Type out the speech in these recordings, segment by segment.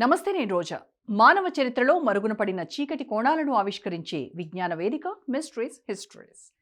నమస్తే నేను రోజా. మానవ చరిత్రలో మరుగున పడిన చీకటి కోణాలను ఆవిష్కరించే విజ్ఞాన వేదిక మిస్ట్రీస్ హిస్టరీస్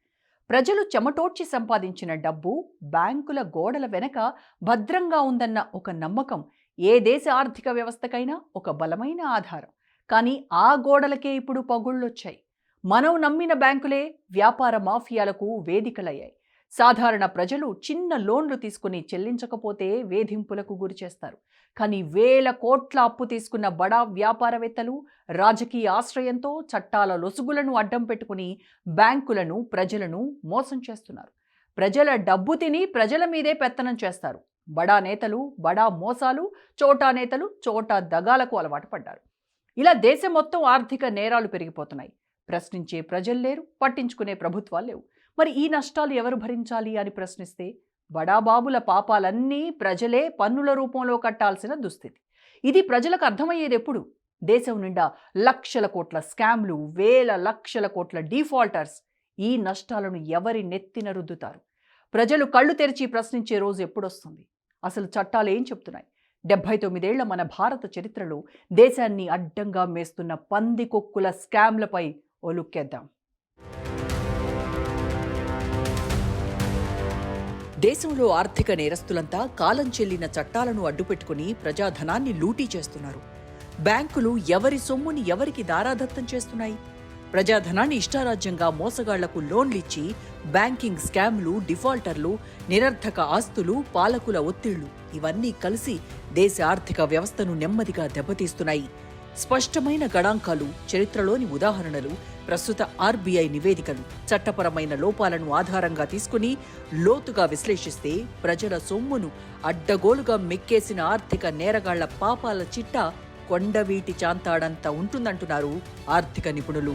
ప్రజలు చెమటోడ్చి సంపాదించిన డబ్బు బ్యాంకుల గోడల వెనక భద్రంగా ఉందన్న ఒక నమ్మకం ఏ దేశ ఆర్థిక వ్యవస్థకైనా ఒక బలమైన ఆధారం. కానీ ఆ గోడలకే ఇప్పుడు పగుళ్ళొచ్చాయి. మనం నమ్మిన బ్యాంకులే వ్యాపార మాఫియాలకు వేదికలయ్యాయి. సాధారణ ప్రజలు చిన్న లోన్లు తీసుకుని చెల్లించకపోతే వేధింపులకు గురి చేస్తారు. కానీ వేల కోట్ల అప్పు తీసుకున్న బడా వ్యాపారవేత్తలు రాజకీయ ఆశ్రయంతో చట్టాల లొసుగులను అడ్డం పెట్టుకుని బ్యాంకులను ప్రజలను మోసం చేస్తున్నారు. ప్రజల డబ్బు తిని ప్రజల మీదే పెత్తనం చేస్తారు. బడా నేతలు బడా మోసాలు చోటా నేతలు చోటా దగాలకు అలవాటు పడ్డారు. ఇలా దేశం మొత్తం ఆర్థిక నేరాలు పెరిగిపోతున్నాయి. ప్రశ్నించే ప్రజలు లేరు పట్టించుకునే ప్రభుత్వాలు లేవు. మరి ఈ నష్టాలు ఎవరు భరించాలి అని ప్రశ్నిస్తే బడాబాబుల పాపాలన్నీ ప్రజలే పన్నుల రూపంలో కట్టాల్సిన దుస్థితి. ఇది ప్రజలకు అర్థమయ్యేది ఎప్పుడు? దేశం నిండా లక్షల కోట్ల స్కామ్లు వేల లక్షల కోట్ల డిఫాల్టర్స్ ఈ నష్టాలను ఎవరి నెత్తిన రుద్దుతారు? ప్రజలు కళ్ళు తెరిచి ప్రశ్నించే రోజు ఎప్పుడొస్తుంది? అసలు చట్టాలు ఏం చెప్తున్నాయి? డెబ్బై తొమ్మిదేళ్ళ మన భారత చరిత్రలో దేశాన్ని అడ్డంగా మేస్తున్న పందికొక్కుల స్కామ్లపై ఓ లుక్కేద్దాం దేశంలో ఆర్థిక నేరస్తులంతా కాలం చెల్లిన చట్టాలను అడ్డుపెట్టుకుని ప్రజాధనాన్ని లూటీ చేస్తున్నారు. బ్యాంకులు ఎవరి సొమ్ముని ఎవరికి దారాదత్తం చేస్తున్నాయి? ప్రజాధనాన్ని ఇష్టారాజ్యంగా మోసగాళ్ళకు లోన్లిచ్చి బ్యాంకింగ్ స్కామ్లు డిఫాల్టర్లు నిరర్థక ఆస్తులు పాలకుల ఒత్తిళ్ళు ఇవన్నీ కలిసి దేశ ఆర్థిక వ్యవస్థను నెమ్మదిగా దెబ్బతీస్తున్నాయి. స్పష్టమైన గణాంకాలు చరిత్రలోని ఉదాహరణలు ప్రస్తుత ఆర్బీఐ నివేదికలు. చట్టపరమైన లోపాలను ఆధారంగా తీసుకుని లోతుగా విశ్లేషిస్తే ప్రజల సొమ్మును అడ్డగోలుగా మెక్కేసిన ఆర్థిక నేరగాళ్ళ పాపాల చిట్టా కొండవీటి చాంతాడంత ఉంటుందంటున్నారు ఆర్థిక నిపుణులు.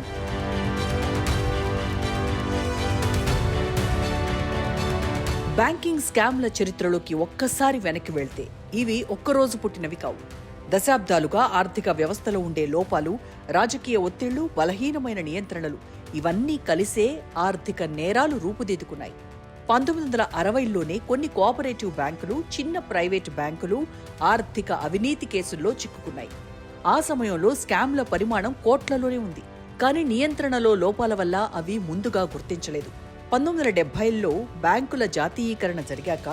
బ్యాంకింగ్ స్కామ్ల చరిత్రలోకి ఒక్కసారి వెనక్కి వెళ్తే ఇవి ఒక్కరోజు పుట్టినవి కావు. దశాబ్దాలుగా ఆర్థిక వ్యవస్థలో ఉండే లోపాలు రాజకీయ ఒత్తిళ్ళు బలహీనమైన నియంత్రణలు ఇవన్నీ కలిసే ఆర్థిక నేరాలు రూపుదిద్దుకున్నాయి. పంతొమ్మిది వందల అరవైలోనే కొన్ని కోఆపరేటివ్ బ్యాంకులు చిన్న ప్రైవేటు బ్యాంకులు ఆర్థిక అవినీతి కేసుల్లో చిక్కుకున్నాయి. ఆ సమయంలో స్కామ్ల పరిమాణం కోట్లలోనే ఉంది కానీ నియంత్రణలో లోపాల వల్ల అవి ముందుగా గుర్తించలేదు. పంతొమ్మిది వందల డెబ్బైల్లో బ్యాంకుల జాతీయీకరణ జరిగాక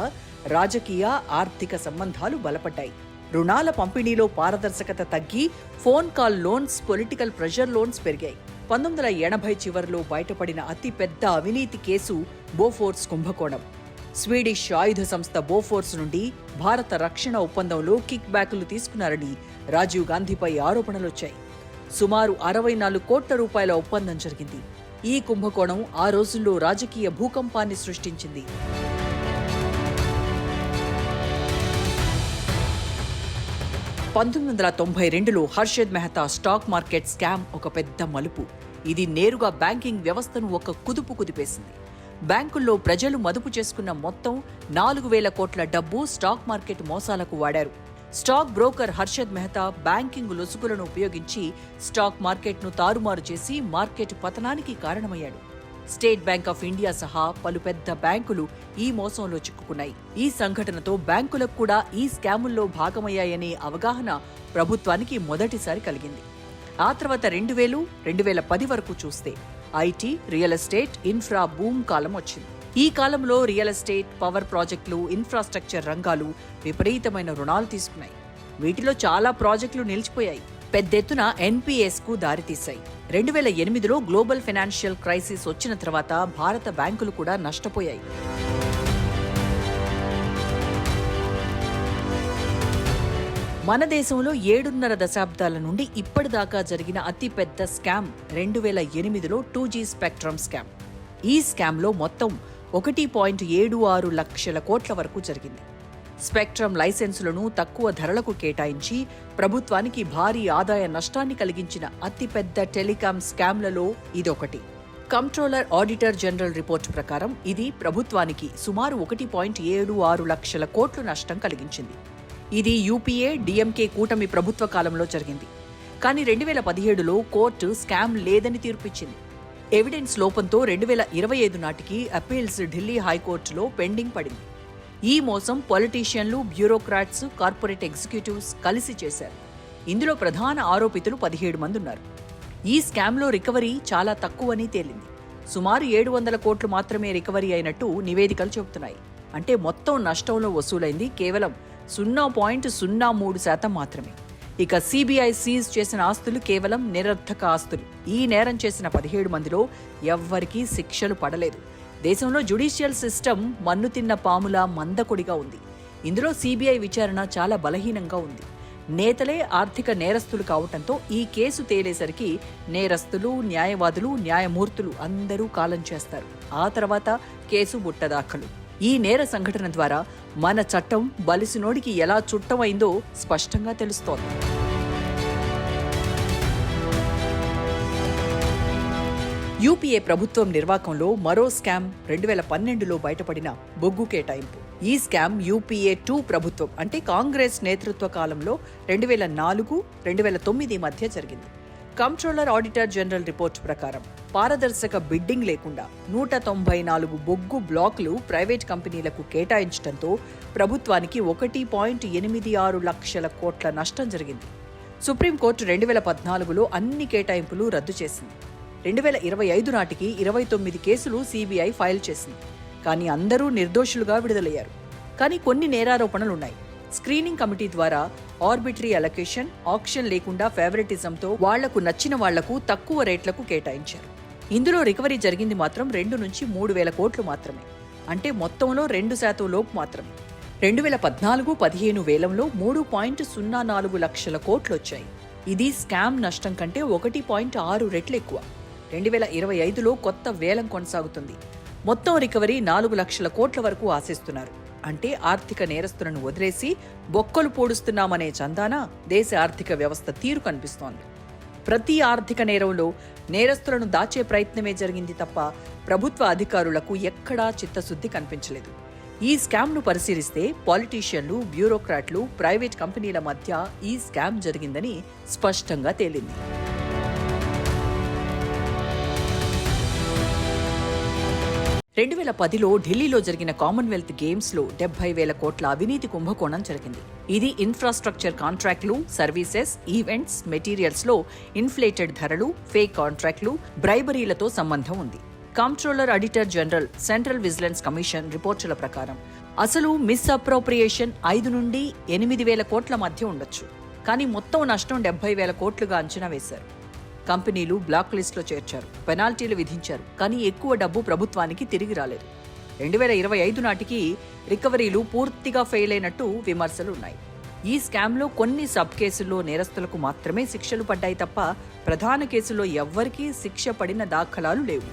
రాజకీయ ఆర్థిక సంబంధాలు బలపడ్డాయి. రుణాల పంపిణీలో పారదర్శకత తగ్గి phone call loans political pressure loans పెరిగాయి. పంతొమ్మిది వందల ఎనభై చివరిలో బయటపడిన అతిపెద్ద అవినీతి కేసు బోఫోర్స్ కుంభకోణం. స్వీడిష్ ఆయుధ సంస్థ బోఫోర్స్ నుండి భారత రక్షణ ఒప్పందంలో కిక్ బ్యాకులు తీసుకున్నారని రాజీవ్ గాంధీపై ఆరోపణలొచ్చాయి. సుమారు అరవై నాలుగు కోట్ల రూపాయల ఒప్పందం జరిగింది. ఈ కుంభకోణం ఆ రోజుల్లో రాజకీయ భూకంపాన్ని సృష్టించింది. పంతొమ్మిది వందల తొంభై రెండులో Harshad Mehta stock market scam ఒక పెద్ద మలుపు. ఇది నేరుగా బ్యాంకింగ్ వ్యవస్థను ఒక కుదుపు కుదిపేసింది. బ్యాంకుల్లో ప్రజలు మదుపు చేసుకున్న మొత్తం నాలుగు వేల కోట్ల డబ్బు స్టాక్ మార్కెట్ మోసాలకు వాడారు. Stock broker Harshad Mehta banking లొసుగులను ఉపయోగించి స్టాక్ మార్కెట్ను తారుమారు చేసి మార్కెట్ పతనానికి కారణమయ్యాడు. స్టేట్ బ్యాంక్ ఆఫ్ ఇండియా సహా పలు పెద్ద బ్యాంకులు ఈ మోసంలో చిక్కుకున్నాయి. ఈ సంఘటనతో బ్యాంకులకు కూడా ఈ స్కాముల్లో భాగమయ్యాయనే అవగాహన ప్రభుత్వానికి మొదటిసారి కలిగింది. ఆ తర్వాత రెండు వేలు రెండు వేల పది వరకు చూస్తే IT real estate infra boom కాలం వచ్చింది. ఈ కాలంలో రియల్ ఎస్టేట్ పవర్ ప్రాజెక్టులు ఇన్ఫ్రాస్ట్రక్చర్ రంగాలు విపరీతమైన రుణాలు తీసుకున్నాయి. వీటిలో చాలా ప్రాజెక్టులు నిలిచిపోయాయి. పెద్దెత్తున ఎన్పీఎస్కు దారితీశాయి. రెండు వేల ఎనిమిదిలో గ్లోబల్ ఫైనాన్షియల్ క్రైసిస్ వచ్చిన తర్వాత భారత బ్యాంకులు కూడా నష్టపోయాయి. మన దేశంలో ఏడున్నర దశాబ్దాల నుండి ఇప్పటిదాకా జరిగిన అతిపెద్ద స్కామ్ రెండు వేల ఎనిమిదిలో టూ జీ స్పెక్ట్రమ్ స్కామ్. ఈ స్కామ్లో మొత్తం ఒకటి పాయింట్ ఏడు ఆరు లక్షల కోట్ల వరకు జరిగింది. స్పెక్ట్రమ్ లైసెన్సులను తక్కువ ధరలకు కేటాయించి ప్రభుత్వానికి భారీ ఆదాయ నష్టాన్ని కలిగించిన అతిపెద్ద టెలికాం స్కామ్లలో ఇదొకటి. కంట్రోలర్ ఆడిటర్ జనరల్ రిపోర్ట్ ప్రకారం ఇది ప్రభుత్వానికి సుమారు ఒకటి పాయింట్ ఏడు ఆరు లక్షల కోట్లు నష్టం కలిగించింది. ఇది యూపీఏ డిఎంకే కూటమి ప్రభుత్వ కాలంలో జరిగింది. కానీ రెండు వేల పదిహేడులో కోర్టు స్కామ్ లేదని తీర్పిచ్చింది. ఎవిడెన్స్ లోపంతో రెండు వేల ఇరవై ఐదు నాటికి అపీల్స్ ఢిల్లీ హైకోర్టులో పెండింగ్ పడింది. ఈ మోసం పొలిటీషియన్లు బ్యూరోక్రాట్స్ కార్పొరేట్ ఎగ్జిక్యూటివ్స్ కలిసి చేశారు. ఇందులో ప్రధాన ఆరోపితులు పదిహేడు మంది ఉన్నారు. ఈ స్కామ్లో రికవరీ చాలా తక్కువని తేలింది. సుమారు ఏడు వందల కోట్లు మాత్రమే రికవరీ అయినట్టు నివేదికలు చెబుతున్నాయి. అంటే మొత్తం నష్టంలో వసూలైంది కేవలం సున్నా పాయింట్ సున్నా మూడు శాతం మాత్రమే. ఇక సిబిఐ సీజ్ చేసిన ఆస్తులు కేవలం నిరర్థక ఆస్తులు. ఈ నేరం చేసిన పదిహేడు మందిలో ఎవ్వరికీ శిక్షలు పడలేదు. దేశంలో జ్యుడిషియల్ సిస్టమ్ మన్ను తిన్న పాముల మందకొడిగా ఉంది. ఇందులో సిబిఐ విచారణ చాలా బలహీనంగా ఉంది. నేతలే ఆర్థిక నేరస్తులు కావటంతో ఈ కేసు తేలేసరికి నేరస్తులు న్యాయవాదులు న్యాయమూర్తులు అందరూ కాలం చేస్తారు. ఆ తర్వాత కేసు బుట్టదాఖలు ఈ నేర సంఘటన ద్వారా మన చట్టం బలిసినోడికి ఎలా చుట్టమైందో స్పష్టంగా తెలుస్తోంది. యూపీఏ ప్రభుత్వం నిర్వాకంలో మరో స్కామ్ రెండు వేల పన్నెండులో బయటపడిన బొగ్గు కేటాయింపు. ఈ స్కామ్ యూపీఏ టూ ప్రభుత్వం అంటే కాంగ్రెస్ నేతృత్వ కాలంలో రెండు వేల నాలుగు రెండు వేల తొమ్మిది మధ్య జరిగింది. కంట్రోలర్ ఆడిటర్ జనరల్ రిపోర్ట్ ప్రకారం పారదర్శక బిడ్డింగ్ లేకుండా నూట తొంభై నాలుగు బొగ్గు బ్లాకులు ప్రైవేట్ కంపెనీలకు కేటాయించడంతో ప్రభుత్వానికి ఒకటి పాయింట్ ఎనిమిది ఆరు లక్షల కోట్ల నష్టం జరిగింది. సుప్రీంకోర్టు రెండు వేల పద్నాలుగులో అన్ని కేటాయింపులు రద్దు చేసింది. రెండు వేల ఇరవై ఐదు నాటికి ఇరవై తొమ్మిది కేసులు సిబిఐ ఫైల్ చేసింది. కానీ అందరూ నిర్దోషులుగా విడుదలయ్యారు. కానీ కొన్ని నేరారోపణలున్నాయి. స్క్రీనింగ్ కమిటీ ద్వారా ఆర్బిటరీ అలొకేషన్ ఆప్షన్ లేకుండా ఫేవరెటిజంతో వాళ్ళకు నచ్చిన వాళ్ళకు తక్కువ రేట్లకు కేటాయించారు. ఇందులో రికవరీ జరిగింది మాత్రం రెండు నుంచి మూడు వేల కోట్లు మాత్రమే. అంటే మొత్తంలో రెండు శాతం లోపు మాత్రమే. రెండు వేల పద్నాలుగు పదిహేను వేలంలో మూడు పాయింట్ సున్నా నాలుగు లక్షల కోట్లు వచ్చాయి. ఇది స్కామ్ నష్టం కంటే ఒకటి పాయింట్ ఆరు రెట్లు ఎక్కువ. రెండు వేల ఇరవై ఐదులో కొత్త వేలం కొనసాగుతుంది. మొత్తం రికవరీ నాలుగు లక్షల కోట్ల వరకు ఆశిస్తున్నారు. అంటే ఆర్థిక నేరస్తులను వదిలేసి బొక్కలు పూడుస్తున్నామనే చందాన దేశ ఆర్థిక వ్యవస్థ తీరు కనిపిస్తోంది. ప్రతి ఆర్థిక నేరంలో నేరస్తులను దాచే ప్రయత్నమే జరిగింది తప్ప ప్రభుత్వ అధికారులకు ఎక్కడా చిత్తశుద్ధి కనిపించలేదు. ఈ స్కామ్ను పరిశీలిస్తే పాలిటీషియన్లు బ్యూరోక్రాట్లు ప్రైవేట్ కంపెనీల మధ్య ఈ స్కామ్ జరిగిందని స్పష్టంగా తేలింది. రెండు వేల పదిలో ఢిల్లీలో జరిగిన కామన్వెల్త్ గేమ్స్లో డెబ్బై వేల కోట్ల అవినీతి కుంభకోణం జరిగింది. ఇది ఇన్ఫ్రాస్ట్రక్చర్ కాంట్రాక్టులు సర్వీసెస్ ఈవెంట్స్ మెటీరియల్స్లో ఇన్ఫ్లేటెడ్ ధరలు ఫేక్ కాంట్రాక్టులు బ్రైబరీలతో సంబంధం ఉంది. Controller auditor general central vigilance commission రిపోర్టుల ప్రకారం అసలు మిస్ అప్రోప్రియేషన్ ఐదు నుండి ఎనిమిది వేల కోట్ల మధ్య ఉండొచ్చు. కానీ మొత్తం నష్టం డెబ్బై వేల కోట్లుగా అంచనా వేశారు. కంపెనీలు బ్లాక్ లిస్టులో చేర్చారు. పెనాల్టీలు విధించారు. కానీ ఎక్కువ డబ్బు ప్రభుత్వానికి తిరిగి రాలేదు. రెండు వేల ఇరవై ఐదు నాటికి రికవరీలు పూర్తిగా ఫెయిల్ అయినట్టు విమర్శలు ఉన్నాయి. ఈ స్కామ్లో కొన్ని సబ్ కేసుల్లో నేరస్తులకు మాత్రమే శిక్షలు పడ్డాయి తప్ప ప్రధాన కేసుల్లో ఎవ్వరికీ శిక్ష పడిన దాఖలాలు లేవు.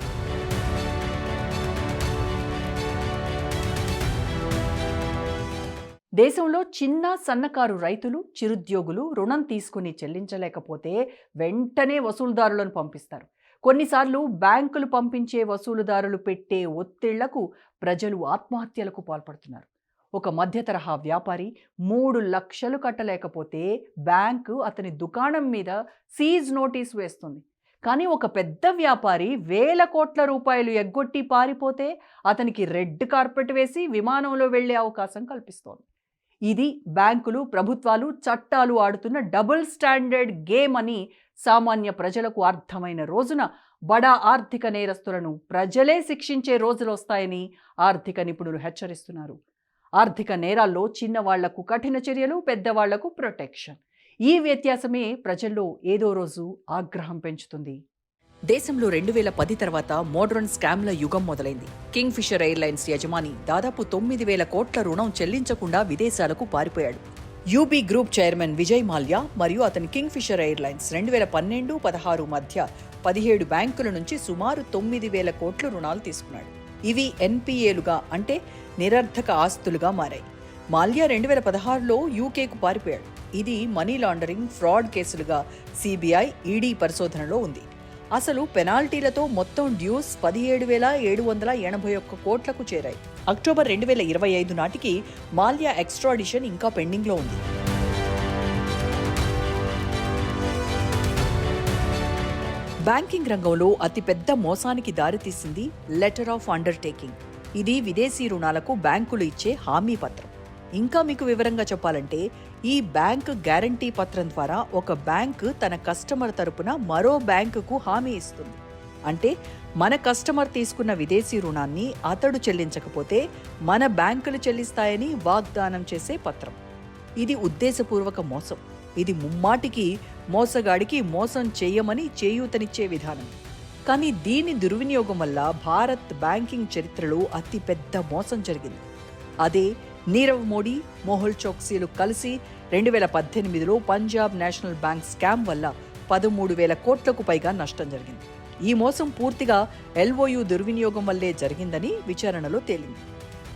దేశంలో చిన్న సన్నకారు రైతులు చిరుద్యోగులు రుణం తీసుకుని చెల్లించలేకపోతే వెంటనే వసూలుదారులను పంపిస్తారు. కొన్నిసార్లు బ్యాంకులు పంపించే వసూలుదారులు పెట్టే ఒత్తిళ్ళకు ప్రజలు ఆత్మహత్యలకు పాల్పడుతున్నారు. ఒక మధ్య తరహా వ్యాపారి మూడు లక్షలు కట్టలేకపోతే బ్యాంకు అతని దుకాణం మీద సీజ్ నోటీస్ వేస్తుంది. కానీ ఒక పెద్ద వ్యాపారి వేల కోట్ల రూపాయలు ఎగ్గొట్టి పారిపోతే అతనికి రెడ్ కార్పెట్ వేసి విమానంలో వెళ్ళే అవకాశం కల్పిస్తోంది. ఇది బ్యాంకులు ప్రభుత్వాలు చట్టాలు ఆడుతున్న డబుల్ స్టాండర్డ్ గేమ్ అని సామాన్య ప్రజలకు అర్థమైన రోజున బడా ఆర్థిక నేరస్తులను ప్రజలే శిక్షించే రోజులు వస్తాయని ఆర్థిక నిపుణులు హెచ్చరిస్తున్నారు. ఆర్థిక నేరాల్లో చిన్నవాళ్ళకు కఠిన చర్యలు పెద్దవాళ్ళకు ప్రొటెక్షన్. ఈ వ్యత్యాసమే ప్రజల్లో ఏదో రోజు ఆగ్రహం పెంచుతుంది. దేశంలో రెండు వేల పది తర్వాత మోడ్రన్ స్కామ్ల యుగం మొదలైంది. కింగ్ ఫిషర్ ఎయిర్లైన్స్ యజమాని దాదాపు తొమ్మిది వేల కోట్ల రుణం చెల్లించకుండా విదేశాలకు పారిపోయాడు. UB group chairman Vijay Mallya మరియు అతని కింగ్ ఫిషర్ ఎయిర్లైన్స్ రెండు వేల పన్నెండు పదహారు మధ్య పదిహేడు బ్యాంకుల నుంచి సుమారు తొమ్మిది వేల కోట్ల రుణాలు తీసుకున్నాడు. ఇవి ఎన్పిఏలుగా అంటే నిరర్ధక ఆస్తులుగా మారాయి. మాల్యా రెండు వేల పదహారులో యూకేకు పారిపోయాడు. ఇది మనీ లాండరింగ్ ఫ్రాడ్ కేసులుగా సిబిఐ ఈడీ పరిశోధనలో ఉంది. అసలు పెనాల్టీలతో మొత్తం డ్యూస్ పదిహేడు వేల ఏడు వందల ఎనభై ఒక్క కోట్లకు చేరాయి. అక్టోబర్ రెండు వేల ఇరవై ఐదు నాటికి మాల్యా ఎక్స్ట్రాడిషన్ ఇంకా పెండింగ్లో ఉంది. బ్యాంకింగ్ రంగంలో అతిపెద్ద మోసానికి దారితీసింది లెటర్ ఆఫ్ అండర్టేకింగ్. ఇది విదేశీ రుణాలకు బ్యాంకులు ఇచ్చే హామీ పత్రం. ఇంకా మీకు వివరంగా చెప్పాలంటే ఈ బ్యాంక్ గ్యారంటీ పత్రం ద్వారా ఒక బ్యాంక్ తన కస్టమర్ తరపున మరో బ్యాంకుకు హామీ ఇస్తుంది. అంటే మన కస్టమర్ తీసుకున్న విదేశీ రుణాన్ని అతడు చెల్లించకపోతే మన బ్యాంకులు చెల్లిస్తాయని వాగ్దానం చేసే పత్రం. ఇది ఉద్దేశపూర్వక మోసం. ఇది ముమ్మాటికి మోసగాడికి మోసం చేయమని చేయూతనిచ్చే విధానం. కానీ దీని దుర్వినియోగం వల్ల భారత్ బ్యాంకింగ్ చరిత్రలో అతిపెద్ద మోసం జరిగింది. అదే నీరవ్ మోడీ మోహల్ చోక్సీలు కలిసి రెండు వేల పద్దెనిమిదిలో పంజాబ్ నేషనల్ బ్యాంక్ స్కామ్ వల్ల పదమూడు వేల కోట్లకు పైగా నష్టం జరిగింది. ఈ మోసం పూర్తిగా ఎల్ఓయు దుర్వినియోగం వల్లే జరిగిందని విచారణలో తేలింది.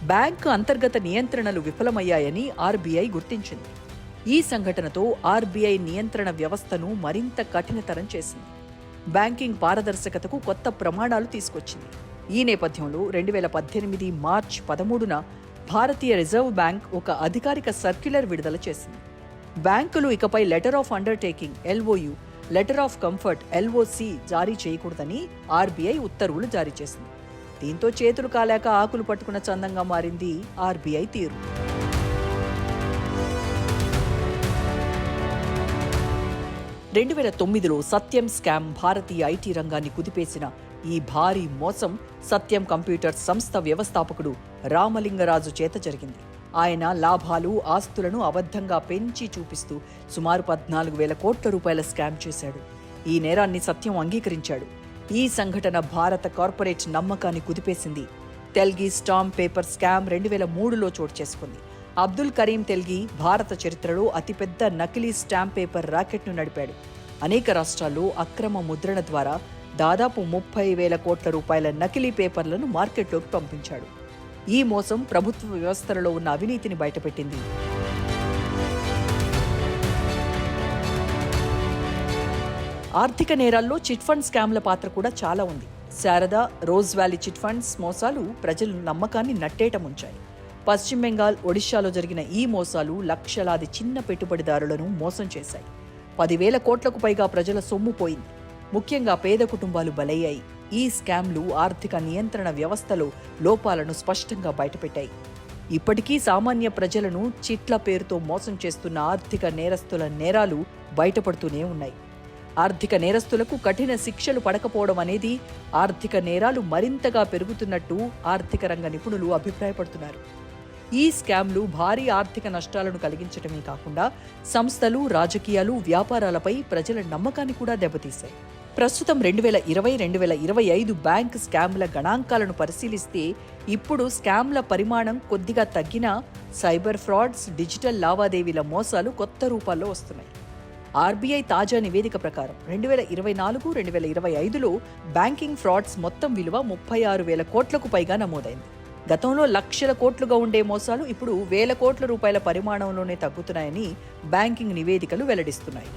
బ్యాంకు అంతర్గత నియంత్రణలు విఫలమయ్యాయని ఆర్బీఐ గుర్తించింది. ఈ సంఘటనతో ఆర్బీఐ నియంత్రణ వ్యవస్థను మరింత కఠినతరం చేసింది. బ్యాంకింగ్ పారదర్శకతకు కొత్త ప్రమాణాలు తీసుకొచ్చింది. ఈ నేపథ్యంలో రెండు వేల పద్దెనిమిది మార్చ్ పదమూడున భారతీయ రిజర్వ్ బ్యాంక్ ఒక అధికారిక సర్క్యులర్ విడుదల చేసింది. బ్యాంకులు ఇకపై letter of undertaking LOU letter of comfort LOC జారీ చేయకూడదని ఆర్బీఐ ఉత్తర్వులు జారీ చేసింది. దీంతో చేతులు కాలేక ఆకులు పట్టుకున్న చందంగా మారింది ఆర్బీఐ తీరు. రెండు వేల తొమ్మిదిలో సత్యం స్కామ్ భారతీయ ఐటీ రంగాన్ని కుదిపేసిన ఈ భారీ మోసం సత్యం కంప్యూటర్ సంస్థ వ్యవస్థాపకుడు రామలింగరాజు చేత జరిగింది. ఆయన లాభాలు ఆస్తులను అబద్ధంగా పెంచి చూపిస్తూ సుమారు పద్నాలుగు వేల కోట్ల రూపాయల స్కామ్ చేశాడు. ఈ నేరాన్ని సత్యం అంగీకరించాడు. ఈ సంఘటన భారత కార్పొరేట్ నమ్మకాన్ని కుదిపేసింది. తెల్గి స్టాంప్ పేపర్ స్కామ్ రెండు వేల మూడులో చోటు చేసుకుంది. అబ్దుల్ కరీం తెల్గి భారత చరిత్రలో అతిపెద్ద నకిలీ స్టాంప్ పేపర్ రాకెట్ను నడిపాడు. అనేక రాష్ట్రాల్లో అక్రమ ముద్రణ ద్వారా దాదాపు ముప్పై వేల కోట్ల రూపాయల నకిలీ పేపర్లను మార్కెట్లోకి పంపించాడు. ఈ మోసం ప్రభుత్వ వ్యవస్థలలో ఉన్న అవినీతిని బయటపెట్టింది. ఆర్థిక నేరాల్లో చిట్ ఫండ్ స్కామ్ల పాత్ర కూడా చాలా ఉంది. Saradha rose valley chit funds మోసాలు ప్రజల నమ్మకాన్ని నట్టేటముంచాయి. పశ్చిమ బెంగాల్ ఒడిశాలో జరిగిన ఈ మోసాలు లక్షలాది చిన్న పెట్టుబడిదారులను మోసం చేశాయి. పదివేల కోట్లకు పైగా ప్రజల సొమ్ము పోయింది. ముఖ్యంగా పేద కుటుంబాలు బలయ్యాయి. ఈ స్కామ్లు ఆర్థిక నియంత్రణ వ్యవస్థలో లోపాలను స్పష్టంగా బయటపెట్టాయి. ఇప్పటికీ సామాన్య ప్రజలను చిట్ల పేరుతో మోసం చేస్తున్న ఆర్థిక నేరస్తుల నేరాలు బయటపడుతూనే ఉన్నాయి. ఆర్థిక నేరస్తులకు కఠిన శిక్షలు పడకపోవడం అనేది ఆర్థిక నేరాలు మరింతగా పెరుగుతున్నట్టు ఆర్థిక రంగ నిపుణులు అభిప్రాయపడుతున్నారు. ఈ స్కామ్లు భారీ ఆర్థిక నష్టాలను కలిగించడమే కాకుండా సంస్థలు రాజకీయాలు వ్యాపారాలపై ప్రజల నమ్మకాన్ని కూడా దెబ్బతీశాయి. ప్రస్తుతం రెండు వేల ఇరవై రెండు వేల ఇరవై ఐదు బ్యాంక్ స్కామ్ల గణాంకాలను పరిశీలిస్తే ఇప్పుడు స్కామ్ల పరిమాణం కొద్దిగా తగ్గినా సైబర్ ఫ్రాడ్స్ డిజిటల్ లావాదేవీల మోసాలు కొత్త రూపాల్లో వస్తున్నాయి. ఆర్బీఐ తాజా నివేదిక ప్రకారం రెండు వేల ఇరవై నాలుగు రెండు వేల ఇరవై ఐదులో బ్యాంకింగ్ ఫ్రాడ్స్ మొత్తం విలువ ముప్పై ఆరు వేల కోట్లకు పైగా నమోదైంది. గతంలో లక్షల కోట్లుగా ఉండే మోసాలు ఇప్పుడు వేల కోట్ల రూపాయల పరిమాణంలోనే తగ్గుతున్నాయని బ్యాంకింగ్ నివేదికలు వెల్లడిస్తున్నాయి.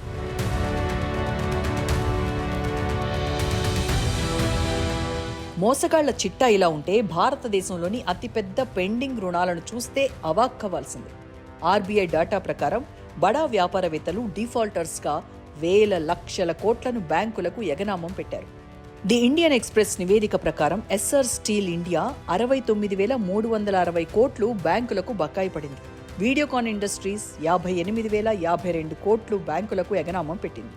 మోసగాళ్ళ చిట్టా ఇలా ఉంటే భారతదేశంలోని అతిపెద్ద పెండింగ్ రుణాలను చూస్తే అవాక్కవ్వాల్సిందే. ఆర్బీఐ డేటా ప్రకారం బడా వ్యాపారవేత్తలు డిఫాల్టర్స్గా వేల లక్షల కోట్లను బ్యాంకులకు ఎగనామం పెట్టారు. ది ఇండియన్ ఎక్స్ప్రెస్ నివేదిక ప్రకారం ఎస్ఆర్ స్టీల్ ఇండియా అరవై తొమ్మిది వేల మూడు వందల అరవై కోట్లు బ్యాంకులకు బకాయి పడింది. వీడియోకాన్ ఇండస్ట్రీస్ యాభై ఎనిమిది వేల యాభై రెండు కోట్లు బ్యాంకులకు ఎగనామం పెట్టింది.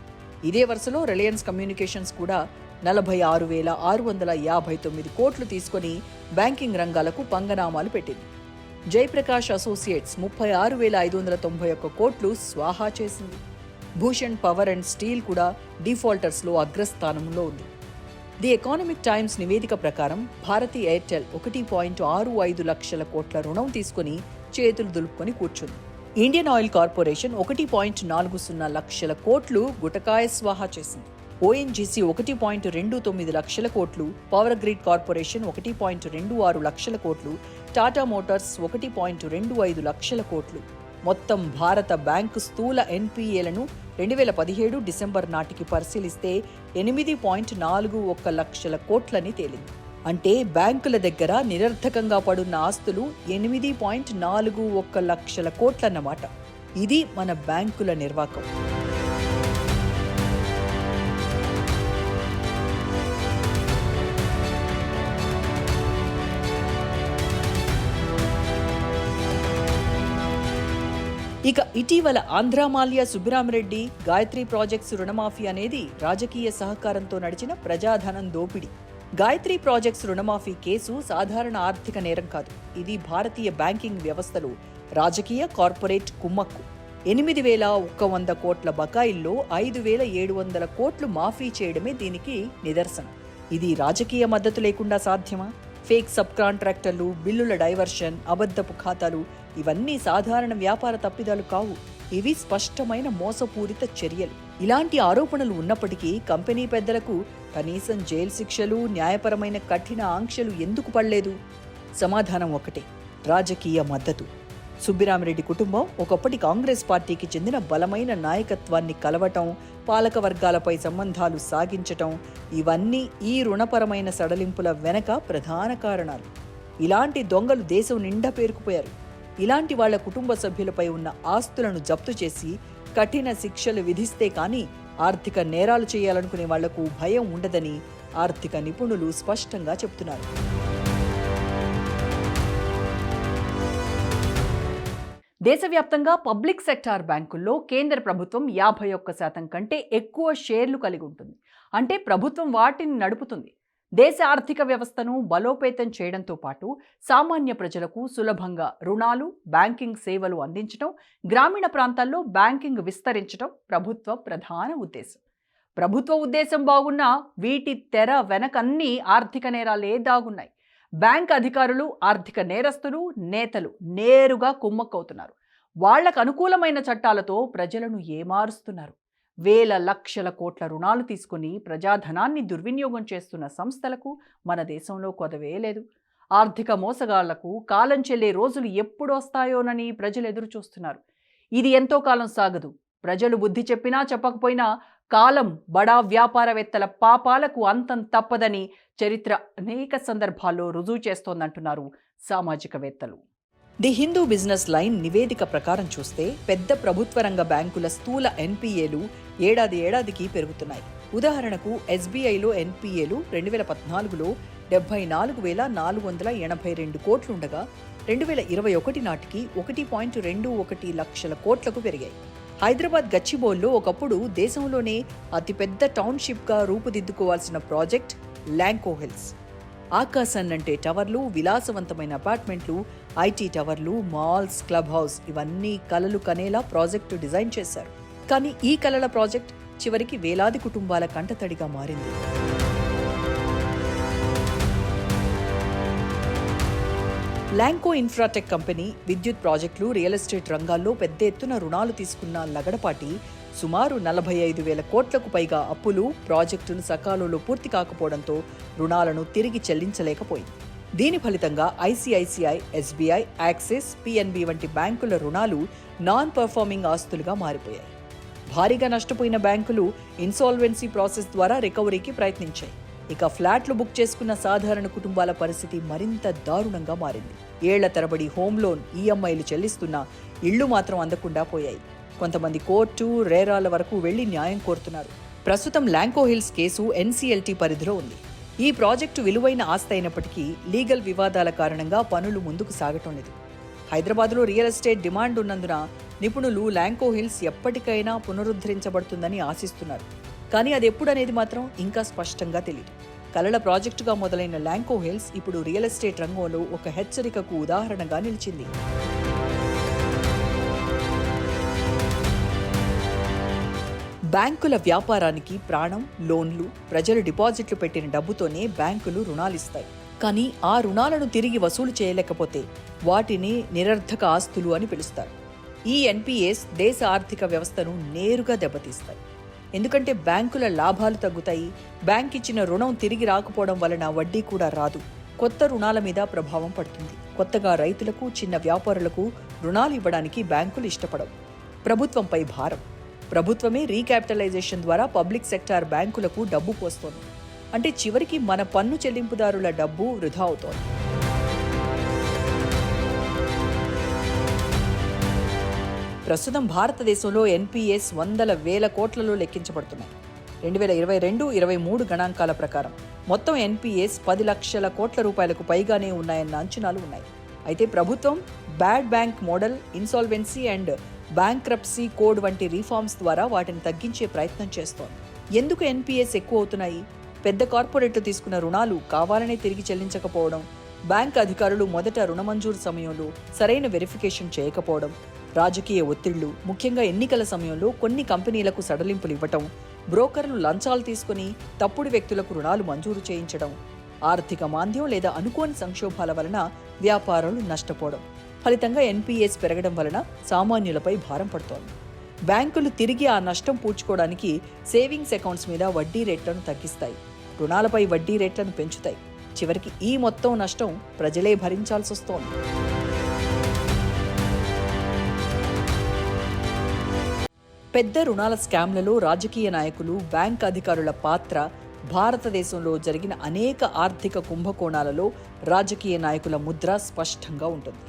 ఇదే వరుసలో రిలయన్స్ కమ్యూనికేషన్స్ కూడా నలభై ఆరు వేల ఆరు వందల యాభై తొమ్మిది కోట్లు తీసుకొని బ్యాంకింగ్ రంగాలకు పంగనామాలు పెట్టింది. జయప్రకాష్ అసోసియేట్స్ ముప్పై ఆరు వేల ఐదు వందల తొంభై ఒక్క కోట్లు స్వాహా చేసింది. భూషణ్ పవర్ అండ్ స్టీల్ కూడా డిఫాల్టర్స్లో అగ్రస్థానంలో ఉంది. ది ఎకానమిక్ టైమ్స్ నివేదిక ప్రకారం భారతీ ఎయిర్టెల్ ఒకటి పాయింట్ ఆరు ఐదు లక్షల కోట్ల రుణం తీసుకుని చేతులు దులుపుకొని కూర్చుంది. ఇండియన్ ఆయిల్ కార్పొరేషన్ ఒకటి పాయింట్ నాలుగు సున్నా లక్షల కోట్లు గుటకాయ స్వాహా చేసింది. ఓఎన్జీసీ ఒకటి పాయింట్ రెండు తొమ్మిది లక్షల కోట్లు పవర్ గ్రిడ్ కార్పొరేషన్ ఒకటి పాయింట్ రెండు ఆరు లక్షల కోట్లు టాటా మోటార్స్ ఒకటి పాయింట్ రెండు ఐదు లక్షల కోట్లు. మొత్తం భారత బ్యాంకు స్థూల ఎన్పిఏలను రెండు వేల పదిహేడు డిసెంబర్ నాటికి పరిశీలిస్తే ఎనిమిది పాయింట్ నాలుగు ఒక్క లక్షల కోట్లని తేలింది. అంటే బ్యాంకుల దగ్గర నిరర్థకంగా పడున్న ఆస్తులు ఎనిమిది పాయింట్ నాలుగు ఒక్క లక్షల కోట్లన్నమాట. ఇది మన బ్యాంకుల నిర్వాకం. ఇక ఇటీవల ఆంధ్రామాల్య సుబ్బిరామరెడ్డి గాయత్రి ప్రాజెక్ట్స్ రుణమాఫీ అనేది రాజకీయ సహకారంతో నడిచిన ప్రజాధనం దోపిడీ. గాయత్రి ప్రాజెక్ట్స్ రుణమాఫీ కేసు సాధారణ ఆర్థిక నేరం కాదు. ఇది భారతీయ బ్యాంకింగ్ వ్యవస్థలో రాజకీయ కార్పొరేట్ కుమ్మక్కు. ఎనిమిది వేల ఒక్క వంద కోట్ల బకాయిల్లో ఐదు వేల ఏడు వందల కోట్లు మాఫీ చేయడమే దీనికి నిదర్శనం. ఇది రాజకీయ మద్దతు లేకుండా సాధ్యమా? ఫేక్ సబ్ కాంట్రాక్టర్లు బిల్లుల డైవర్షన్ అబద్ధపు ఖాతాలు ఇవన్నీ సాధారణ వ్యాపార తప్పిదాలు కావు. ఇవి స్పష్టమైన మోసపూరిత చర్యలు. ఇలాంటి ఆరోపణలు ఉన్నప్పటికీ కంపెనీ పెద్దలకు కనీసం జైలు శిక్షలు న్యాయపరమైన కఠిన ఆంక్షలు ఎందుకు పడలేదు? సమాధానం ఒకటే రాజకీయ మద్దతు. సుబ్బిరామిరెడ్డి కుటుంబం ఒకప్పటి కాంగ్రెస్ పార్టీకి చెందిన బలమైన నాయకత్వాన్ని కలవటం పాలక వర్గాలపై సంబంధాలు సాగించటం ఇవన్నీ ఈ రుణపరమైన సడలింపుల వెనక ప్రధాన కారణాలు. ఇలాంటి దొంగలు దేశం నిండా పేరుకుపోయారు. ఇలాంటి వాళ్ళ కుటుంబ సభ్యులపై ఉన్న ఆస్తులను జప్తు చేసి కఠిన శిక్షలు విధిస్తే కానీ ఆర్థిక నేరాలు చేయాలనుకునే వాళ్ళకు భయం ఉండదని ఆర్థిక నిపుణులు స్పష్టంగా చెబుతున్నారు. దేశవ్యాప్తంగా పబ్లిక్ సెక్టార్ బ్యాంకుల్లో కేంద్ర ప్రభుత్వం యాభై ఒక్క శాతం కంటే ఎక్కువ షేర్లు కలిగి ఉంటుంది. అంటే ప్రభుత్వం వాటిని నడుపుతుంది. దేశ ఆర్థిక వ్యవస్థను బలోపేతం చేయడంతో పాటు సామాన్య ప్రజలకు సులభంగా రుణాలు బ్యాంకింగ్ సేవలు అందించడం గ్రామీణ ప్రాంతాల్లో బ్యాంకింగ్ విస్తరించడం ప్రభుత్వ ప్రధాన ఉద్దేశం. ప్రభుత్వ ఉద్దేశం బాగున్నా వీటి తెర వెనకన్నీ ఆర్థిక నేరాలే దాగున్నాయి. బ్యాంక్ అధికారులు ఆర్థిక నేరస్తులు నేతలు నేరుగా కుమ్మక్కవుతున్నారు. వాళ్ళకు అనుకూలమైన చట్టాలతో ప్రజలను ఏమారుస్తున్నారు? వేల లక్షల కోట్ల రుణాలు తీసుకుని ప్రజాధనాన్ని దుర్వినియోగం చేస్తున్న సంస్థలకు మన దేశంలో కొదవే లేదు. ఆర్థిక మోసగాళ్ళకు కాలం చెల్లే రోజులు ఎప్పుడు వస్తాయోనని ప్రజలు ఎదురు చూస్తున్నారు. ఇది ఎంతో కాలం సాగదు. ప్రజలు బుద్ధి చెప్పినా చెప్పకపోయినా కాలం బడా వ్యాపారవేత్తల పాపాలకు అంతం తప్పదని చరిత్ర అనేక సందర్భాల్లో రుజువు చేస్తోందంటున్నారు సామాజికవేత్తలు. ది హిందూ బిజినెస్ లైన్ నివేదిక ప్రకారం చూస్తే పెద్ద ప్రభుత్వ రంగ బ్యాంకుల స్థూల ఎన్పిఏలు ఏడాది ఏడాదికి పెరుగుతున్నాయి. ఉదాహరణకు ఎస్బీఐలో ఎన్పిఏలు రెండు వేల పద్నాలుగులో డెబ్బై నాలుగు వేల నాలుగు వందల ఎనభై రెండు కోట్లుండగా రెండు వేల ఇరవై ఒకటి నాటికి ఒకటి పాయింట్ రెండు ఒకటి లక్షల కోట్లకు పెరిగాయి. హైదరాబాద్ గచ్చిబౌల్లో ఒకప్పుడు దేశంలోనే అతిపెద్ద టౌన్షిప్గా రూపుదిద్దుకోవాల్సిన ప్రాజెక్ట్ ల్యాంకో హిల్స్. ఆకాశన్ అంటే టవర్లు విలాసవంతమైన అపార్ట్మెంట్లు ఐటీ టవర్లు మాల్స్ క్లబ్ హౌస్ ఇవన్నీ కలలు కనేలా ప్రాజెక్టు డిజైన్ చేశారు. కానీ ఈ కలల ప్రాజెక్ట్ చివరికి వేలాది కుటుంబాల కంటతడిగా మారింది. ల్యాంకో ఇన్ఫ్రాటెక్ కంపెనీ విద్యుత్ ప్రాజెక్టులు రియల్ ఎస్టేట్ రంగాల్లో పెద్ద ఎత్తున రుణాలు తీసుకున్న లగడపాటి సుమారు నలభై ఐదు వేల కోట్లకు పైగా అప్పులు ప్రాజెక్టులు సకాలంలో పూర్తి కాకపోవడంతో రుణాలను తిరిగి చెల్లించలేకపోయింది. దీని ఫలితంగా ఐసిఐసిఐ ఎస్బీఐ యాక్సిస్ పిఎన్బి వంటి బ్యాంకుల రుణాలు నాన్ పర్ఫార్మింగ్ ఆస్తులుగా మారిపోయాయి. భారీగా నష్టపోయిన బ్యాంకులు ఇన్సాల్వెన్సీ ప్రాసెస్ ద్వారా రికవరీకి ప్రయత్నించాయి. ఇక ఫ్లాట్లు బుక్ చేసుకున్న సాధారణ కుటుంబాల పరిస్థితి మరింత దారుణంగా మారింది. ఏళ్ళ తరబడి హోమ్ లోన్ ఈఎంఐలు చెల్లిస్తున్నా ఇళ్ళు మాత్రం అందకుండా పోయాయి. కొంతమంది కోర్టు రేరాల వరకు వెళ్ళి న్యాయం కోరుతున్నారు. ప్రస్తుతం ల్యాంకో హిల్స్ కేసు ఎన్సీఎల్టీ పరిధిలో ఉంది. ఈ ప్రాజెక్టు విలువైన ఆస్తి అయినప్పటికీ లీగల్ వివాదాల కారణంగా పనులు ముందుకు సాగటం లేదు హైదరాబాద్లో రియల్ ఎస్టేట్ డిమాండ్ ఉన్నందున నిపుణులు ల్యాంకో హిల్స్ ఎప్పటికైనా పునరుద్ధరించబడుతుందని ఆశిస్తున్నారు. కానీ అది ఎప్పుడనేది మాత్రం ఇంకా స్పష్టంగా తెలియదు కలల ప్రాజెక్టుగా మొదలైన ల్యాంకో హిల్స్ ఇప్పుడు రియల్ ఎస్టేట్ రంగంలో ఒక హెచ్చరికకు ఉదాహరణగా నిలిచింది. బ్యాంకుల వ్యాపారానికి ప్రాణం లోన్లు ప్రజలు డిపాజిట్లు పెట్టిన డబ్బుతోనే బ్యాంకులు రుణాలిస్తాయి. కానీ ఆ రుణాలను తిరిగి వసూలు చేయలేకపోతే వాటిని నిరర్ధక ఆస్తులు అని పిలుస్తారు. ఈ ఎన్పిఎస్ దేశ ఆర్థిక వ్యవస్థను నేరుగా దెబ్బతీస్తాయి. ఎందుకంటే బ్యాంకుల లాభాలు తగ్గుతాయి బ్యాంక్ ఇచ్చిన రుణం తిరిగి రాకపోవడం వలన వడ్డీ కూడా రాదు. కొత్త రుణాల మీద ప్రభావం పడుతుంది. కొత్తగా రైతులకు చిన్న వ్యాపారులకు రుణాలు ఇవ్వడానికి బ్యాంకులు ఇష్టపడవు. ప్రభుత్వంపై భారం. ప్రభుత్వమే రీక్యాపిటలైజేషన్ ద్వారా పబ్లిక్ సెక్టార్ బ్యాంకులకు డబ్బు పోస్తోంది. అంటే చివరికి మన పన్ను చెల్లింపుదారుల డబ్బు వృధా అవుతోంది. ప్రస్తుతం భారతదేశంలో ఎన్పిఎస్ వందల వేల కోట్లలో లెక్కించబడుతున్నాయి. రెండు వేల ఇరవై రెండు ఇరవై మూడు గణాంకాల ప్రకారం మొత్తం ఎన్పిఎస్ పది లక్షల కోట్ల రూపాయలకు పైగానే ఉన్నాయన్న అంచనాలు ఉన్నాయి. అయితే ప్రభుత్వం bad bank model insolvency and bankruptcy code వంటి రీఫార్మ్స్ ద్వారా వాటిని తగ్గించే ప్రయత్నం చేస్తోంది. ఎందుకు ఎన్పిఎస్ ఎక్కువ అవుతున్నాయి? పెద్ద కార్పొరేట్లు తీసుకున్న రుణాలు కావాలనే తిరిగి చెల్లించకపోవడం బ్యాంక్ అధికారులు మొదట రుణమంజూరు సమయంలో సరైన వెరిఫికేషన్ చేయకపోవడం రాజకీయ ఒత్తిళ్ళు ముఖ్యంగా ఎన్నికల సమయంలో కొన్ని కంపెనీలకు సడలింపులు ఇవ్వటం బ్రోకర్లు లంచాలు తీసుకుని తప్పుడు వ్యక్తులకు రుణాలు మంజూరు చేయించడం ఆర్థిక మాంద్యం లేదా అనుకోని సంక్షోభాల వలన వ్యాపారాలు నష్టపోవడం. ఫలితంగా ఎన్పీఎస్ పెరగడం వలన సామాన్యులపై భారం పడుతోంది. బ్యాంకులు తిరిగి ఆ నష్టం పూడ్చుకోవడానికి సేవింగ్స్ అకౌంట్స్ మీద వడ్డీ రేట్లను తగ్గిస్తాయి. రుణాలపై వడ్డీ రేట్లను పెంచుతాయి. చివరికి ఈ మొత్తం నష్టం ప్రజలే భరించాల్సి వస్తోంది పెద్ద రుణాల స్కామ్లలో రాజకీయ నాయకులు బ్యాంక్ అధికారుల పాత్ర భారతదేశంలో జరిగిన అనేక ఆర్థిక కుంభకోణాలలో రాజకీయ నాయకుల ముద్ర స్పష్టంగా ఉంటుంది.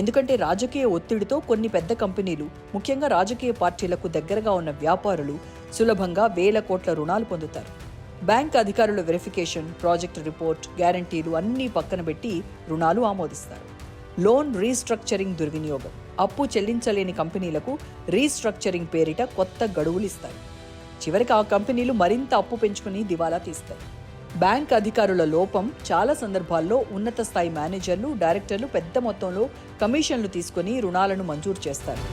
ఎందుకంటే రాజకీయ ఒత్తిడితో కొన్ని పెద్ద కంపెనీలు ముఖ్యంగా రాజకీయ పార్టీలకు దగ్గరగా ఉన్న వ్యాపారులు సులభంగా వేల కోట్ల రుణాలు పొందుతారు. బ్యాంక్ అధికారుల వెరిఫికేషన్ ప్రాజెక్ట్ రిపోర్ట్ గ్యారంటీలు అన్నీ పక్కన పెట్టి రుణాలు ఆమోదిస్తారు. లోన్ రీస్ట్రక్చరింగ్ దుర్వినియోగం. అప్పు చెల్లించలేని కంపెనీలకు రీస్ట్రక్చరింగ్ పేరిట కొత్త గడువులు ఇస్తాయి చివరికి ఆ కంపెనీలు మరింత అప్పు పెంచుకుని దివాలా తీస్తాయి. బ్యాంక్ అధికారుల లోపం చాలా సందర్భాల్లో ఉన్నత స్థాయి మేనేజర్లు డైరెక్టర్లు పెద్ద మొత్తంలో కమిషన్లు తీసుకుని రుణాలను మంజూరు చేస్తారు.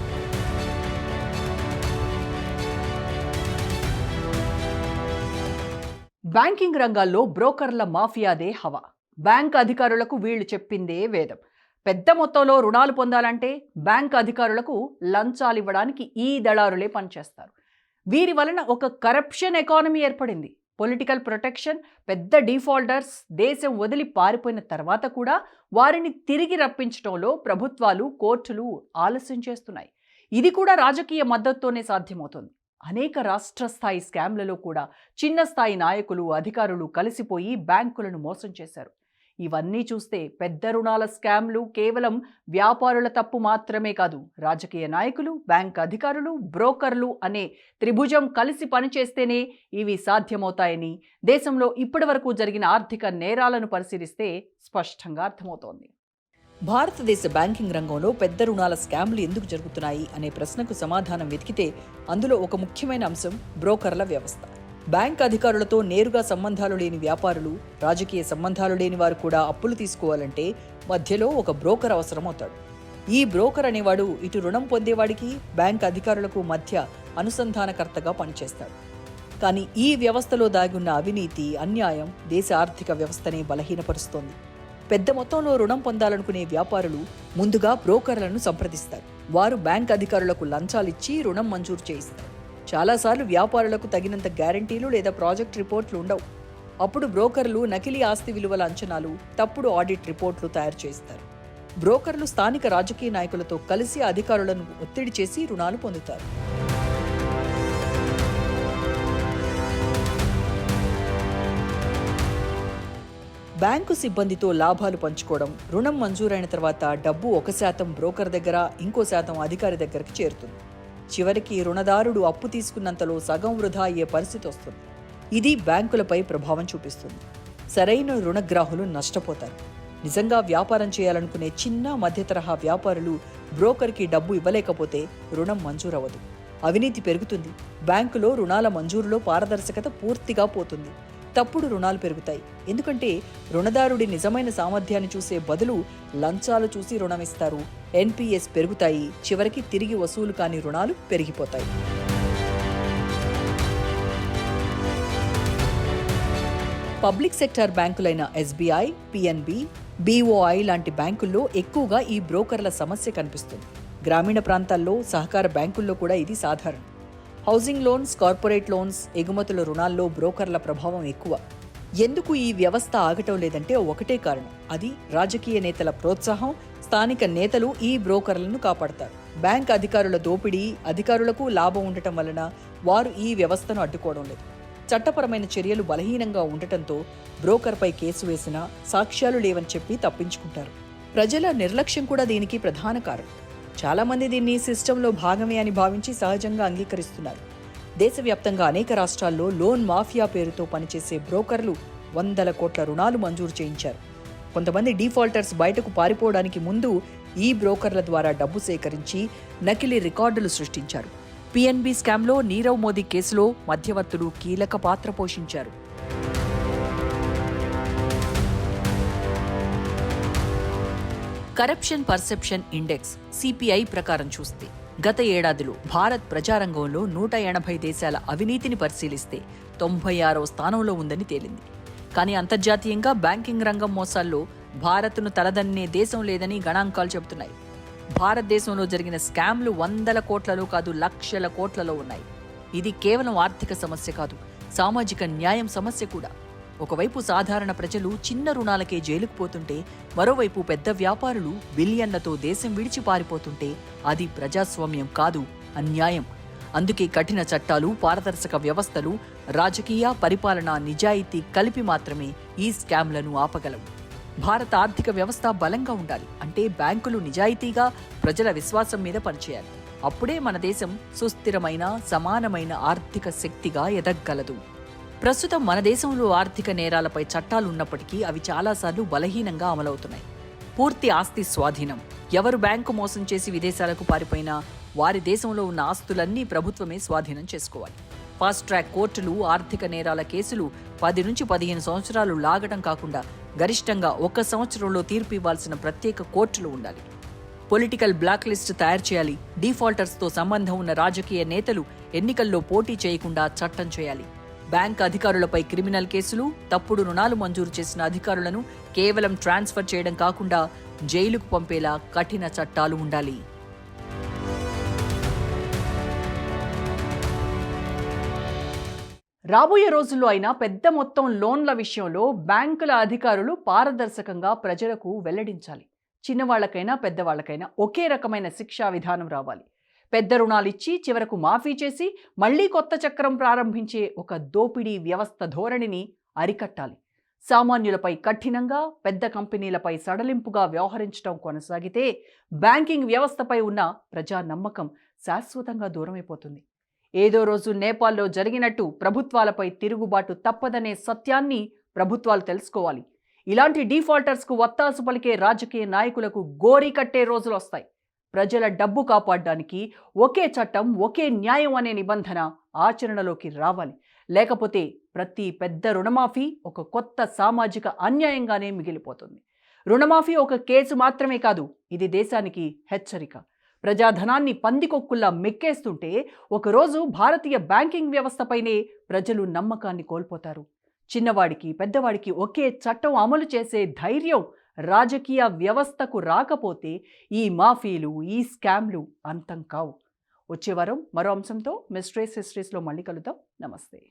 బ్యాంకింగ్ రంగాల్లో బ్రోకర్ల మాఫియాదే హవా. బ్యాంక్ అధికారులకు వీళ్ళు చెప్పిందే వేదం. పెద్ద మొత్తంలో రుణాలు పొందాలంటే బ్యాంక్ అధికారులకు లంచాలు ఇవ్వడానికి ఈ దళారులే పనిచేస్తారు. వీరి వలన ఒక కరప్షన్ ఎకానమీ ఏర్పడింది. పొలిటికల్ ప్రొటెక్షన్ పెద్ద డిఫాల్టర్స్ దేశం వదిలి పారిపోయిన తర్వాత కూడా వారిని తిరిగి రప్పించడంలో ప్రభుత్వాలు కోర్టులు ఆలస్యం చేస్తున్నాయి. ఇది కూడా రాజకీయ మద్దతుతోనే సాధ్యమవుతుంది. అనేక రాష్ట్ర స్థాయి స్కామ్లలో కూడా చిన్న స్థాయి నాయకులు అధికారులు కలిసిపోయి బ్యాంకులను మోసం చేశారు. ఇవన్నీ చూస్తే పెద్ద రుణాల స్కామ్లు కేవలం వ్యాపారుల తప్పు మాత్రమే కాదు. రాజకీయ నాయకులు బ్యాంక్ అధికారులు బ్రోకర్లు అనే త్రిభుజం కలిసి పనిచేస్తేనే ఇవి సాధ్యమవుతాయని దేశంలో ఇప్పటివరకు జరిగిన ఆర్థిక నేరాలను పరిశీలిస్తే స్పష్టంగా అర్థమవుతోంది. భారతదేశ బ్యాంకింగ్ రంగంలో పెద్ద రుణాల స్కామ్లు ఎందుకు జరుగుతున్నాయి అనే ప్రశ్నకు సమాధానం వెతికితే అందులో ఒక ముఖ్యమైన అంశం బ్రోకర్ల వ్యవస్థ. బ్యాంక్ అధికారులతో నేరుగా సంబంధాలు లేని వ్యాపారులు రాజకీయ సంబంధాలు లేని వారు కూడా అప్పులు తీసుకోవాలంటే మధ్యలో ఒక బ్రోకర్ అవసరం అవుతాడు ఈ బ్రోకర్ అనేవాడు ఇటు రుణం పొందేవాడికి బ్యాంక్ అధికారులకు మధ్య అనుసంధానకర్తగా పనిచేస్తాడు. కానీ ఈ వ్యవస్థలో దాగున్న అవినీతి అన్యాయం దేశ ఆర్థిక వ్యవస్థనే బలహీనపరుస్తోంది. పెద్ద మొత్తంలో రుణం పొందాలనుకునే వ్యాపారులు ముందుగా బ్రోకర్లను సంప్రదిస్తారు. వారు బ్యాంక్ అధికారులకు లంచాలిచ్చి రుణం మంజూరు చేయిస్తారు. చాలాసార్లు వ్యాపారులకు తగినంత గ్యారంటీలు లేదా ప్రాజెక్ట్ రిపోర్ట్లు ఉండవు. అప్పుడు బ్రోకర్లు నకిలీ ఆస్తి విలువల అంచనాలు తప్పుడు ఆడిట్ రిపోర్ట్లు తయారు చేస్తారు. బ్రోకర్లు స్థానిక రాజకీయ నాయకులతో కలిసి అధికారులను ఒత్తిడి చేసి రుణాలు పొందుతారు. బ్యాంకు సిబ్బందితో లాభాలు పంచుకోవడం రుణం మంజూరైన తర్వాత డబ్బు ఒక శాతం బ్రోకర్ దగ్గర ఇంకో శాతం అధికారి దగ్గరికి చేరుతుంది. చివరికి రుణదారుడు అప్పు తీసుకున్నంతలో సగం వృధా అయ్యే పరిస్థితి వస్తుంది. ఇది బ్యాంకులపై ప్రభావం చూపిస్తుంది. సరైన రుణగ్రాహులు నష్టపోతారు. నిజంగా వ్యాపారం చేయాలనుకునే చిన్న మధ్య తరహా వ్యాపారులు బ్రోకర్కి డబ్బు ఇవ్వలేకపోతే రుణం మంజూరవ్వదు. అవినీతి పెరుగుతుంది. బ్యాంకులో రుణాల మంజూరులో పారదర్శకత పూర్తిగా పోతుంది. తప్పుడు రుణాలు పెరుగుతాయి. ఎందుకంటే రుణదారుడి నిజమైన సామర్థ్యాన్ని చూసే బదులు లంచాలు చూసి రుణం ఇస్తారు ఎన్పిఎస్ పెరుగుతాయి. చివరికి తిరిగి వసూలు కాని రుణాలు పెరిగిపోతాయి. పబ్లిక్ సెక్టార్ బ్యాంకులైన ఎస్బీఐ పిఎన్బి బీఓఐ లాంటి బ్యాంకుల్లో ఎక్కువగా ఈ బ్రోకర్ల సమస్య కనిపిస్తుంది. గ్రామీణ ప్రాంతాల్లో సహకార బ్యాంకుల్లో కూడా ఇది సాధారణం. హౌసింగ్ లోన్స్ కార్పొరేట్ లోన్స్ ఎగుమతుల రుణాల్లో బ్రోకర్ల ప్రభావం ఎక్కువ. ఎందుకు ఈ వ్యవస్థ ఆగటం లేదంటే ఒకటే కారణం. అది రాజకీయ నేతల ప్రోత్సాహం స్థానిక నేతలు ఈ బ్రోకర్లను కాపాడతారు. బ్యాంక్ అధికారుల దోపిడీ అధికారులకు లాభం ఉండటం వలన వారు ఈ వ్యవస్థను అడ్డుకోవడం లేదు. చట్టపరమైన చర్యలు బలహీనంగా ఉండటంతో బ్రోకర్పై కేసు వేసినా సాక్ష్యాలు లేవని చెప్పి తప్పించుకుంటారు. ప్రజల నిర్లక్ష్యం కూడా దీనికి ప్రధాన కారణం. చాలామంది దీన్ని సిస్టంలో భాగమే అని భావించి సహజంగా అంగీకరిస్తున్నారు. దేశవ్యాప్తంగా అనేక రాష్ట్రాల్లో లోన్ మాఫియా పేరుతో పనిచేసే బ్రోకర్లు వందల కోట్ల రుణాలు మంజూరు చేయించారు. కొంతమంది డిఫాల్టర్స్ బయటకు పారిపోవడానికి ముందు ఈ బ్రోకర్ల ద్వారా డబ్బు సేకరించి నకిలీ రికార్డులు సృష్టించారు. పిఎన్బి స్కామ్లో నీరవ్ మోదీ కేసులో మధ్యవర్తులు కీలక పాత్ర పోషించారు. కరప్షన్ పర్సెప్షన్ ఇండెక్స్ సిపిఐ ప్రకారం చూస్తే గత ఏడాదిలో భారత్ ప్రజారంగంలో నూట ఎనభై దేశాల అవినీతిని పరిశీలిస్తే తొంభై ఆరవ స్థానంలో ఉందని తేలింది. కానీ అంతర్జాతీయంగా బ్యాంకింగ్ రంగం మోసాల్లో భారత్ను తలదన్నే దేశం లేదని గణాంకాలు చెబుతున్నాయి. భారతదేశంలో జరిగిన స్కామ్లు వందల కోట్లలో కాదు లక్షల కోట్లలో ఉన్నాయి. ఇది కేవలం ఆర్థిక సమస్య కాదు సామాజిక న్యాయం సమస్య కూడా. ఒకవైపు సాధారణ ప్రజలు చిన్న రుణాలకే జైలుకు పోతుంటే మరోవైపు పెద్ద వ్యాపారులు బిలియన్లతో దేశం విడిచి పారిపోతుంటే అది ప్రజాస్వామ్యం కాదు అన్యాయం. అందుకే కఠిన చట్టాలు పారదర్శక వ్యవస్థలు రాజకీయ పరిపాలన నిజాయితీ కలిపి మాత్రమే ఈ స్కామ్లను ఆపగలవు. భారత ఆర్థిక వ్యవస్థ బలంగా ఉండాలి. అంటే బ్యాంకులు నిజాయితీగా ప్రజల విశ్వాసం మీద పనిచేయాలి. అప్పుడే మన దేశం సుస్థిరమైన సమానమైన ఆర్థిక శక్తిగా ఎదగలదు. ప్రస్తుతం మన దేశంలో ఆర్థిక నేరాలపై చట్టాలు ఉన్నప్పటికీ అవి చాలాసార్లు బలహీనంగా అమలవుతున్నాయి. పూర్తి ఆస్తి స్వాధీనం. ఎవరు బ్యాంకు మోసం చేసి విదేశాలకు పారిపోయినా వారి దేశంలో ఉన్న ఆస్తులన్నీ ప్రభుత్వమే స్వాధీనం చేసుకోవాలి. ఫాస్ట్ ట్రాక్ కోర్టులు ఆర్థిక నేరాల కేసులు పది నుంచి పదిహేను సంవత్సరాలు లాగడం కాకుండా గరిష్టంగా ఒక సంవత్సరంలో తీర్పు ఇవ్వాల్సిన ప్రత్యేక కోర్టులు ఉండాలి. పొలిటికల్ బ్లాక్ లిస్ట్ తయారు చేయాలి. డిఫాల్టర్స్తో సంబంధం ఉన్న రాజకీయ నేతలు ఎన్నికల్లో పోటీ చేయకుండా చట్టం చేయాలి. బ్యాంక్ అధికారులపై క్రిమినల్ కేసులు తప్పుడు రుణాలు మంజూరు చేసిన అధికారులను కేవలం ట్రాన్స్ఫర్ చేయడం కాకుండా జైలుకు పంపేలా కఠిన చట్టాలు ఉండాలి. రాబోయే రోజుల్లో అయినా పెద్ద మొత్తం లోన్ల విషయంలో బ్యాంకుల అధికారులు పారదర్శకంగా ప్రజలకు వెల్లడించాలి. చిన్నవాళ్ళకైనా పెద్దవాళ్ళకైనా ఒకే రకమైన శిక్షా విధానం రావాలి. పెద్ద రుణాలు ఇచ్చి చివరకు మాఫీ చేసి మళ్ళీ కొత్త చక్రం ప్రారంభించే ఒక దోపిడీ వ్యవస్థ ధోరణిని అరికట్టాలి. సామాన్యులపై కఠినంగా పెద్ద కంపెనీలపై సడలింపుగా వ్యవహరించడం కొనసాగితే బ్యాంకింగ్ వ్యవస్థపై ఉన్న ప్రజా నమ్మకం శాశ్వతంగా దూరమైపోతుంది. ఏదో రోజు నేపాల్లో జరిగినట్టు ప్రభుత్వాలపై తిరుగుబాటు తప్పదనే సత్యాన్ని ప్రభుత్వాలు తెలుసుకోవాలి. ఇలాంటి డీఫాల్టర్స్కు వత్తాసు పలికే రాజకీయ నాయకులకు గోరీ కట్టే రోజులు వస్తాయి. ప్రజల డబ్బు కాపాడడానికి ఒకే చట్టం ఒకే న్యాయం అనే నిబంధన ఆచరణలోకి రావాలి. లేకపోతే ప్రతి పెద్ద రుణమాఫీ ఒక కొత్త సామాజిక అన్యాయంగానే మిగిలిపోతుంది. రుణమాఫీ ఒక కేసు మాత్రమే కాదు ఇది దేశానికి హెచ్చరిక. ప్రజాధనాన్ని పందికొక్కుల్లా మెక్కేస్తుంటే ఒకరోజు భారతీయ బ్యాంకింగ్ వ్యవస్థపైనే ప్రజలు నమ్మకాన్ని కోల్పోతారు. చిన్నవాడికి పెద్దవాడికి ఒకే చట్టం అమలు చేసే ధైర్యం రాజకీయ వ్యవస్థకు రాకపోతే ఈ మాఫీలు ఈ స్కామ్లు అంతం కావు. వచ్చే వారం మరో అంశంతో మిస్ట్రేస్ హిస్టరీస్లో మళ్ళీ కలుద్దాం. నమస్తే.